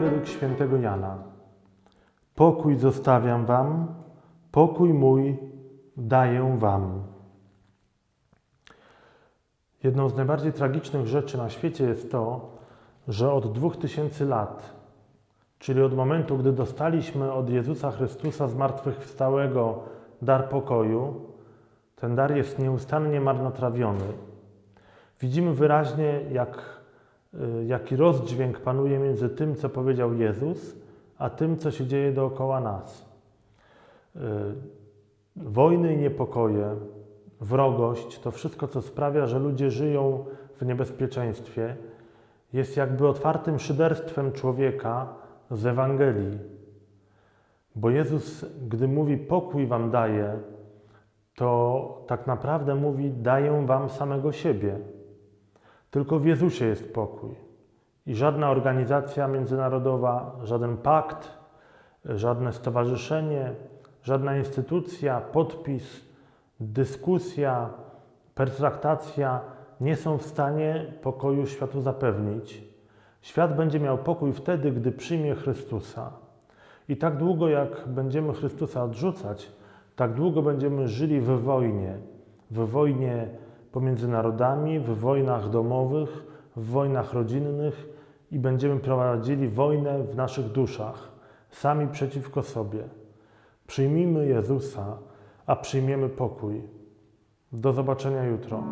według świętego Jana. Pokój zostawiam wam, pokój mój daję wam. Jedną z najbardziej tragicznych rzeczy na świecie jest to, że od dwóch tysięcy lat, czyli od momentu, gdy dostaliśmy od Jezusa Chrystusa zmartwychwstałego dar pokoju, ten dar jest nieustannie marnotrawiony. Widzimy wyraźnie, jak, jaki rozdźwięk panuje między tym, co powiedział Jezus, a tym, co się dzieje dookoła nas. Y, Wojny i niepokoje, wrogość, to wszystko, co sprawia, że ludzie żyją w niebezpieczeństwie, jest jakby otwartym szyderstwem człowieka z Ewangelii. Bo Jezus, gdy mówi pokój wam daje, to tak naprawdę mówi daję wam samego siebie. Tylko w Jezusie jest pokój. I żadna organizacja międzynarodowa, żaden pakt, żadne stowarzyszenie, żadna instytucja, podpis, dyskusja, pertraktacja nie są w stanie pokoju światu zapewnić. Świat będzie miał pokój wtedy, gdy przyjmie Chrystusa. I tak długo, jak będziemy Chrystusa odrzucać, tak długo będziemy żyli w wojnie. W wojnie pomiędzy narodami, w wojnach domowych, w wojnach rodzinnych i będziemy prowadzili wojnę w naszych duszach, sami przeciwko sobie. Przyjmijmy Jezusa, a przyjmiemy pokój. Do zobaczenia jutro.